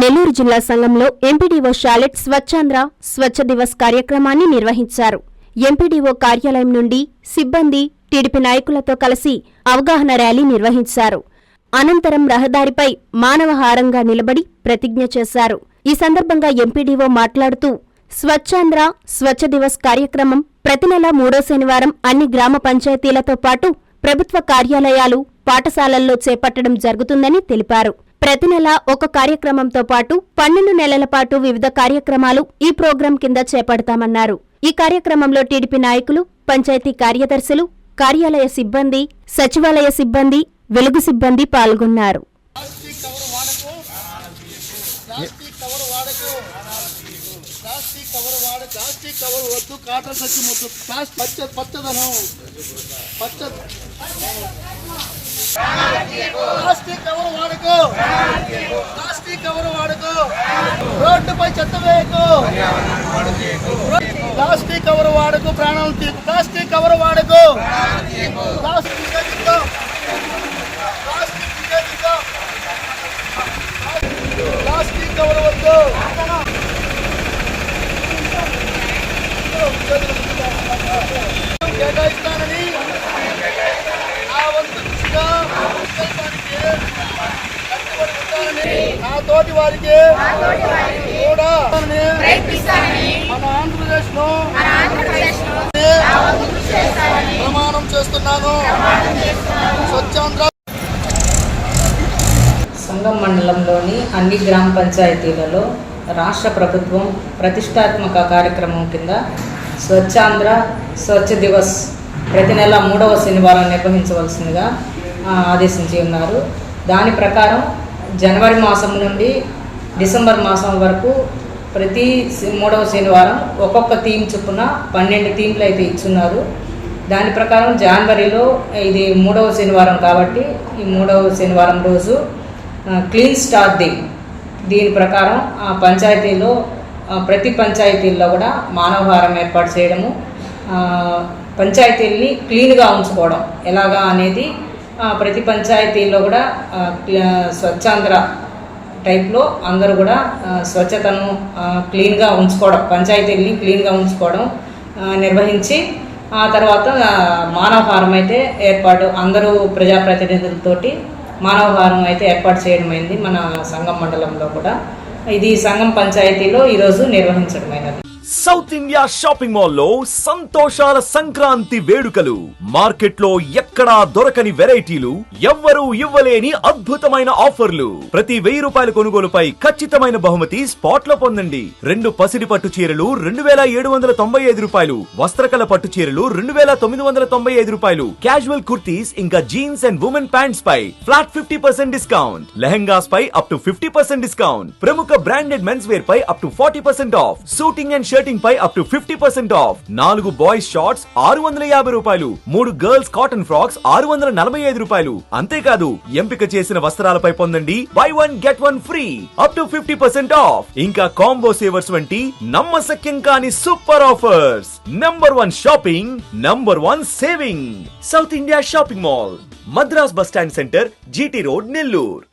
నెల్లూరు జిల్లా సంఘంలో ఎంపీడీఓ షాలెట్ స్వచ్ఛాంధ్ర స్వచ్ఛ దివస్ కార్యక్రమాన్ని నిర్వహించారు. ఎంపీడీఓ కార్యాలయం నుండి సిబ్బంది టీడీపీ నాయకులతో కలిసి అవగాహన ర్యాలీ నిర్వహించారు. అనంతరం రహదారిపై మానవహారంగా నిలబడి ప్రతిజ్ఞ చేశారు. ఈ సందర్భంగా ఎంపీడీఓ మాట్లాడుతూ స్వచ్ఛాంధ్ర స్వచ్ఛ దివస్ కార్యక్రమం ప్రతి నెల మూడో శనివారం అన్ని గ్రామ పంచాయతీలతో పాటు ప్రభుత్వ కార్యాలయాలు పాఠశాలల్లో చేపట్టడం జరుగుతుందని తెలిపారు. ప్రతి నెల ఒక కార్యక్రమంతో పాటు పన్నెండు నెలల పాటు వివిధ కార్యక్రమాలు ఈ ప్రోగ్రాం కింద చేపడతామన్నారు. ఈ కార్యక్రమంలో టీడీపీ నాయకులు పంచాయతీ కార్యదర్శులు కార్యాలయ సిబ్బంది సచివాలయ సిబ్బంది వెలుగు సిబ్బంది పాల్గొన్నారు ప్లాస్టిక్ కవర్ వాడకు ప్లాస్టిక్ కవర్ వాడ ప్లాస్టిక్ కవర్ వద్దు కాటన్ సచ్చి ముద్దు. ప్లాస్ పచ్చ పచ్చదనం. పచ్చ ప్లాస్టిక్ కవర్ వాడకు? ప్లాస్టిక్ కవర్ వాడకు? రోడ్డుపై చెత్త వేయకు. ప్లాస్టిక్ కవర్ వాడకు? ప్రాణాలు తీకు ప్లాస్టిక్ కవర్ వాడకు? ప్లాస్టిక్ ప్లాస్టిక్ ప్లాస్టిక్ కవర్ వద్దు? నా తోటి వారికి కూడా మన ఆంధ్రప్రదేశ్ను ప్రమాణం చేస్తున్నాను. స్వచ్ఛాంధ్ర సంగం మండలంలోని అన్ని గ్రామ పంచాయతీలలో రాష్ట్ర ప్రభుత్వం ప్రతిష్టాత్మక కార్యక్రమం కింద స్వచ్ఛాంధ్ర స్వచ్ఛ దివస్ ప్రతి నెల మూడవ శనివారం నిర్వహించవలసిందిగా ఆ, ఆదేశించి ఉన్నారు. దాని ప్రకారం జనవరి మాసం నుండి డిసెంబర్ మాసం వరకు ప్రతి మూడవ శనివారం ఒక్కొక్క థీమ్ చొప్పున పన్నెండు థీమ్లు అయితే ఇచ్చున్నారు. దాని ప్రకారం జనవరిలో ఇది మూడవ శనివారం కాబట్టి ఈ మూడవ శనివారం రోజు క్లీన్ స్టార్ డే. దీని ప్రకారం ఆ పంచాయతీలో ప్రతి పంచాయతీల్లో కూడా మానవహారం ఏర్పాటు చేయడము పంచాయతీల్ని క్లీన్గా ఉంచుకోవడం. ఎలాగా అనేది ప్రతి పంచాయతీలో కూడా స్వచ్ఛాంధ్ర టైప్లో అందరూ కూడా స్వచ్ఛతను క్లీన్గా ఉంచుకోవడం పంచాయతీని క్లీన్గా ఉంచుకోవడం నిర్వహించి ఆ తర్వాత మానవ మానవహారం అయితే ఏర్పాటు అందరూ ప్రజాప్రతినిధులతోటి మానవహారం అయితే ఏర్పాటు చేయడమైంది మన సంఘం మండలంలో కూడా. ఇది సంఘం పంచాయతీలో ఈరోజు నిర్వహించడమైనది. సౌత్ ఇండియా షాపింగ్ మాల్లో సంతోషాల సంక్రాంతి వేడుకలు. మార్కెట్లో ఎక్కడా దొరకని వెరైటీలు ఎవ్వరూ ఇవ్వలేని అద్భుతమైన ఆఫర్లు. ప్రతి వెయ్యి రూపాయల కొనుగోలుపై ఖచ్చితమైన బహుమతి స్పాట్లో పొందండి. రెండు పసిడి పట్టు చీరలు రెండు వేల ఏడు వందల తొంభై ఐదు రూపాయలు. వస్త్రకల పట్టు చీరలు రెండు వేల తొమ్మిది వందల తొంభై ఐదు రూపాయలు. క్యాజువల్ కుర్తీస్ ఇంకా jeans and women pants pi flat fifty percent discount. Lehengas pi up to fifty percent discount. ప్రముఖ branded men's wear pi up to forty percent off. Suiting and shirting pi up to fifty percent off నాలుగు boys shorts ఆరు వందల యాభై రూపాయలు. మూడు girls cotton frocks ఆరు వందల నలభై ఐదు రూపాయలు. అంతేకాదు ఎంపిక చేసిన వస్త్రాలపై పొందండి. Buy one get one free up to fifty percent off ఇంకా కాంబో సేవర్స్ వంటి నమ్మసక్యం కాని super offers number one shopping number one saving South India shopping mall Madras bus stand centre GT road Nellore